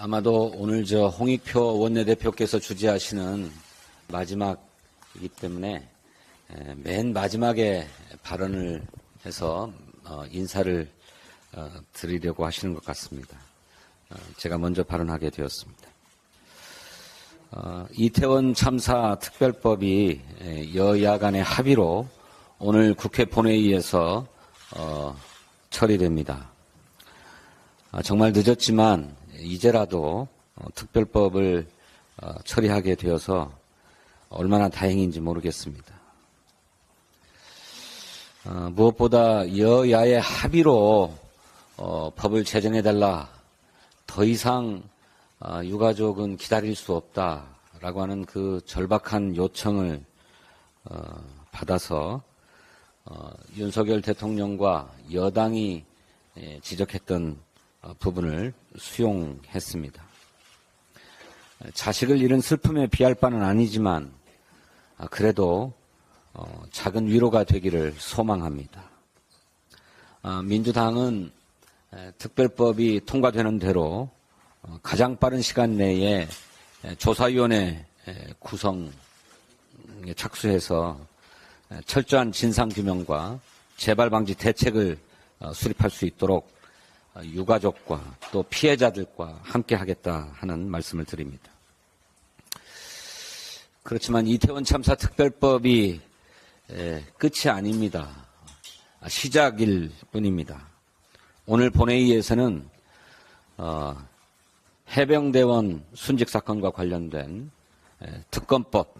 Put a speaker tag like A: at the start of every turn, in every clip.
A: 아마도 오늘 저 홍익표 원내대표께서 주재하시는 마지막이기 때문에 에, 맨 마지막에 발언을 해서 어, 인사를 어, 드리려고 하시는 것 같습니다. 어, 제가 먼저 발언하게 되었습니다. 어, 이태원 참사 특별법이 에, 여야 간의 합의로 오늘 국회 본회의에서 어, 처리됩니다. 아, 정말 늦었지만 이제라도 어, 특별법을 어, 처리하게 되어서 얼마나 다행인지 모르겠습니다. 어, 무엇보다 여야의 합의로 어, 법을 제정해달라. 더 이상 어, 유가족은 기다릴 수 없다라고 하는 그 절박한 요청을 어, 받아서 어, 윤석열 대통령과 여당이 예, 지적했던 어, 부분을 수용했습니다. 자식을 잃은 슬픔에 비할 바는 아니지만 아, 그래도 어, 작은 위로가 되기를 소망합니다. 아, 민주당은 에, 특별법이 통과되는 대로 어, 가장 빠른 시간 내에 에, 조사위원회 에, 구성에 착수해서 에, 철저한 진상규명과 재발방지 대책을 어, 수립할 수 있도록 어, 유가족과 또 피해자들과 함께 하겠다 하는 말씀을 드립니다. 그렇지만 이태원 참사 특별법이 에, 끝이 아닙니다. 아, 시작일 뿐입니다. 오늘 본회의에서는 어, 해병대원 순직 사건과 관련된 에, 특검법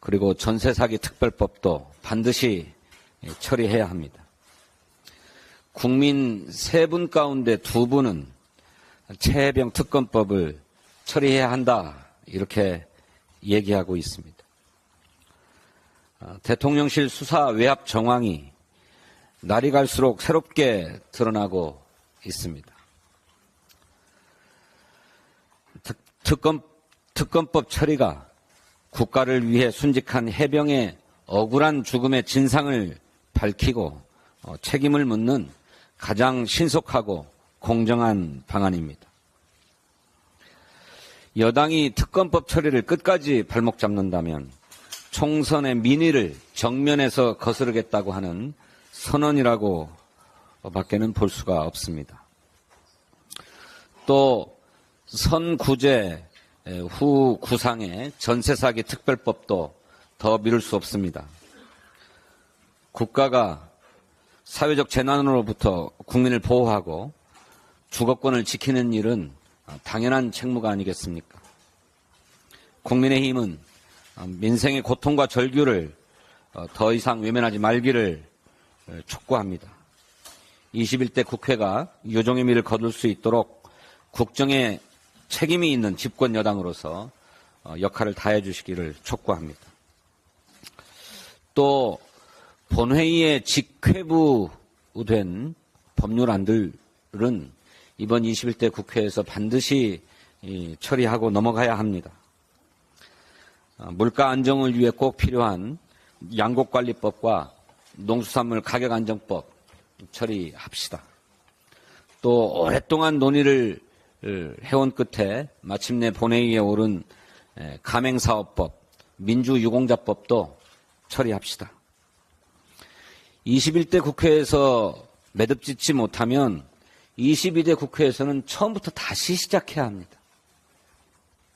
A: 그리고 전세 사기 특별법도 반드시 에, 처리해야 합니다. 국민 세 분 가운데 두 분은 최해병 특검법을 처리해야 한다 이렇게 얘기하고 있습니다. 어, 대통령실 수사 외압 정황이 날이 갈수록 새롭게 드러나고 있습니다. 특, 특검, 특검법 처리가 국가를 위해 순직한 해병의 억울한 죽음의 진상을 밝히고 어, 책임을 묻는 가장 신속하고 공정한 방안입니다. 여당이 특검법 처리를 끝까지 발목 잡는다면 총선의 민의를 정면에서 거스르겠다고 하는 선언이라고 밖에는 볼 수가 없습니다. 또 선구제 후 구상의 전세 사기 특별법도 더 미룰 수 없습니다. 국가가 사회적 재난으로부터 국민을 보호하고 주거권을 지키는 일은 당연한 책무가 아니겠습니까? 국민의힘은 민생의 고통과 절규를 더 이상 외면하지 말기를 촉구합니다. 21대 국회가 요정의 미를 거둘 수 있도록 국정에 책임이 있는 집권 여당으로서 역할을 다해 주시기를 촉구합니다. 또 본회의에 직회부된 법률안들은 이번 21대 국회에서 반드시 처리하고 넘어가야 합니다. 어, 물가 안정을 위해 꼭 필요한 양곡관리법과 농수산물 가격 안정법 처리합시다. 또 오랫동안 논의를 해온 끝에 마침내 본회의에 오른 가맹사업법, 민주유공자법도 처리합시다. 21대 국회에서 매듭짓지 못하면 22대 국회에서는 처음부터 다시 시작해야 합니다.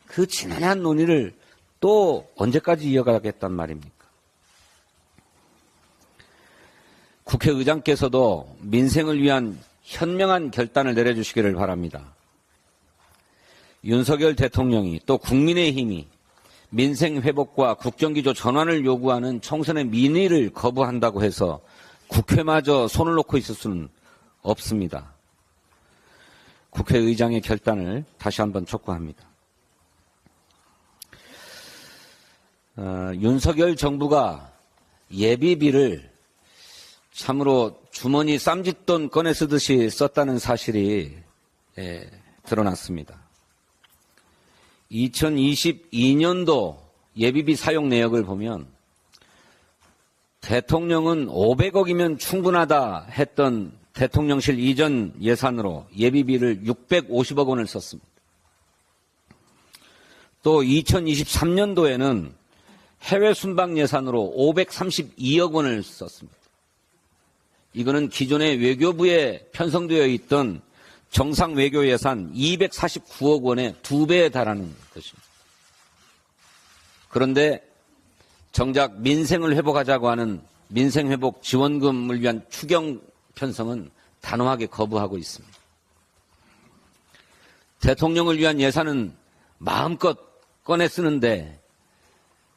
A: 그 지난한 논의를 또 언제까지 이어가겠단 말입니까? 국회의장께서도 민생을 위한 현명한 결단을 내려주시기를 바랍니다. 윤석열 대통령이 또 국민의힘이 민생 회복과 국정기조 전환을 요구하는 총선의 민의를 거부한다고 해서 국회마저 손을 놓고 있을 수는 없습니다. 국회의장의 결단을 다시 한번 촉구합니다. 어, 윤석열 정부가 예비비를 참으로 주머니 쌈짓돈 꺼내 쓰듯이 썼다는 사실이 예, 드러났습니다. 2022년도 예비비 사용 내역을 보면 대통령은 500억이면 충분하다 했던 대통령실 이전 예산으로 예비비를 650억 원을 썼습니다. 또 2023년도에는 해외 순방 예산으로 532억 원을 썼습니다. 이거는 기존의 외교부에 편성되어 있던 정상 외교 예산 249억 원의 두 배에 달하는 것입니다. 그런데 정작 민생을 회복하자고 하는 민생 회복 지원금을 위한 추경 편성은 단호하게 거부하고 있습니다. 대통령을 위한 예산은 마음껏 꺼내 쓰는데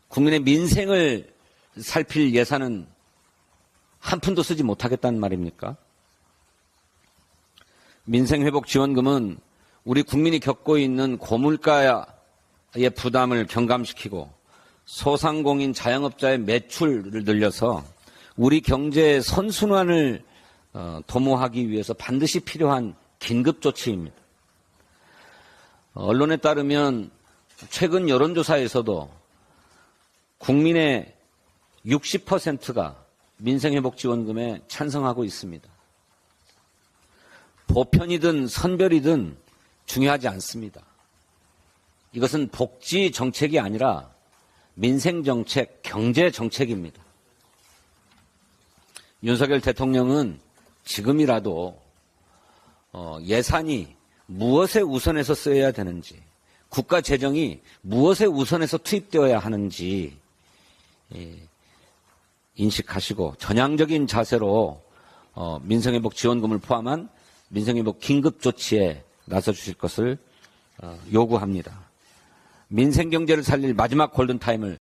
A: 국민의 민생을 살필 예산은 한 푼도 쓰지 못하겠다는 말입니까? 민생회복 지원금은 우리 국민이 겪고 있는 고물가의 부담을 경감시키고 소상공인 자영업자의 매출을 늘려서 우리 경제의 선순환을 어, 도모하기 위해서 반드시 필요한 긴급 조치입니다. 언론에 따르면 최근 여론조사에서도 국민의 60%가 민생회복지원금에 찬성하고 있습니다. 보편이든 선별이든 중요하지 않습니다. 이것은 복지 정책이 아니라 민생 정책, 경제 정책입니다. 윤석열 대통령은 지금이라도 어, 예산이 무엇에 우선해서 쓰여야 되는지, 국가 재정이 무엇에 우선해서 투입되어야 하는지 예, 인식하시고 전향적인 자세로 어, 민생회복 지원금을 포함한 민생회복 긴급 조치에 나서 주실 것을 어, 요구합니다. 민생 경제를 살릴 마지막 골든 타임을